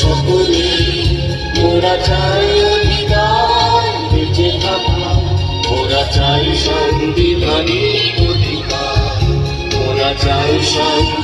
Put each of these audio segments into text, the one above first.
সকলে মোরা চাই অধিকার বেঁচে থাকা মোরা চাই সাংবিধানিক অধিকার। মোরা চাই সাংবিধানিক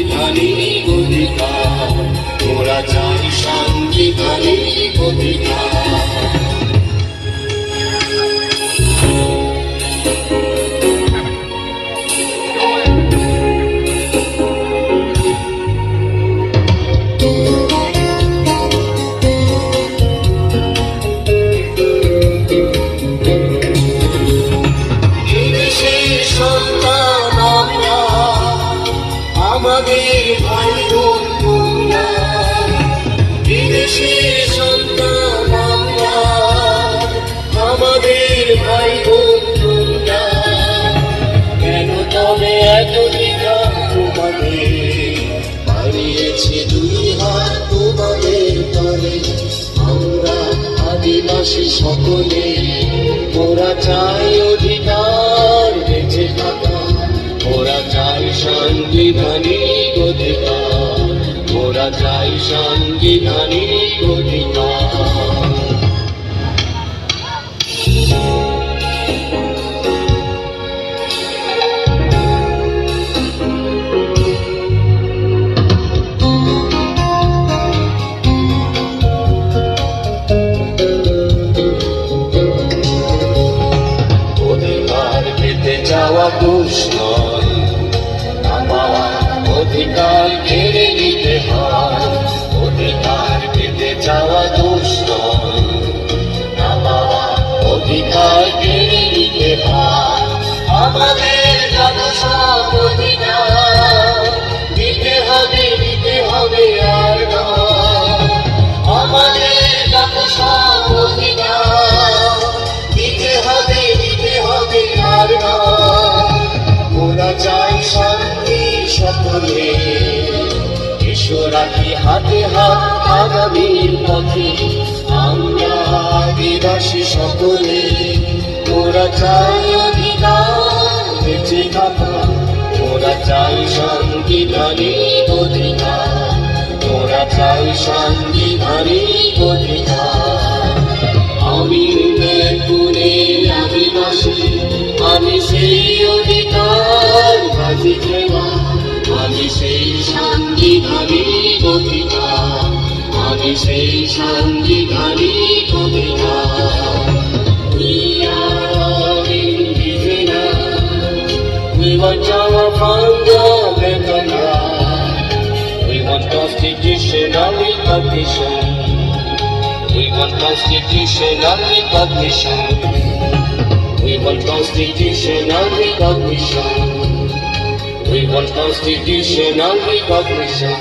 সাংবিধানিক অধিকার তোরা চাই শান্তি সাংবিধানিক অধিকার ভাই বোন তোমরা কেন তবে এত দ্বিধা তোমাদের হারিয়েছে দুই হাত তোমাদের তলে আমরা আদিবাসী সকলে ওরা চাই অধিকার কেড়ে নিতে হয়। অধিকার পেতে চাওয়া দোষ না পাওয়া অধিকার কেড়ে নিতে হয়। আমাদের যত সব অধিকার। দিতে হবে দিতে হবে আর সকলে এসো রাখি হাতে হাত আগামীর পথে। আমরা আদিবাসী সকলে, ওরা চাই অধিকার, বেঁচে থাকা। ওরা চাই সাংবিধানিক অধিকার। ওরা চাই সাংবিধানিক অধিকার। আমি মেঘপুরে আদিবাসী, আমি সেই অধিকার। সেই সাংবিধানিক অধিকার We want our fundamental rights. We want constitutional recognition. We want constitutional recognition. We want constitutional recognition. We want constitutional recognition.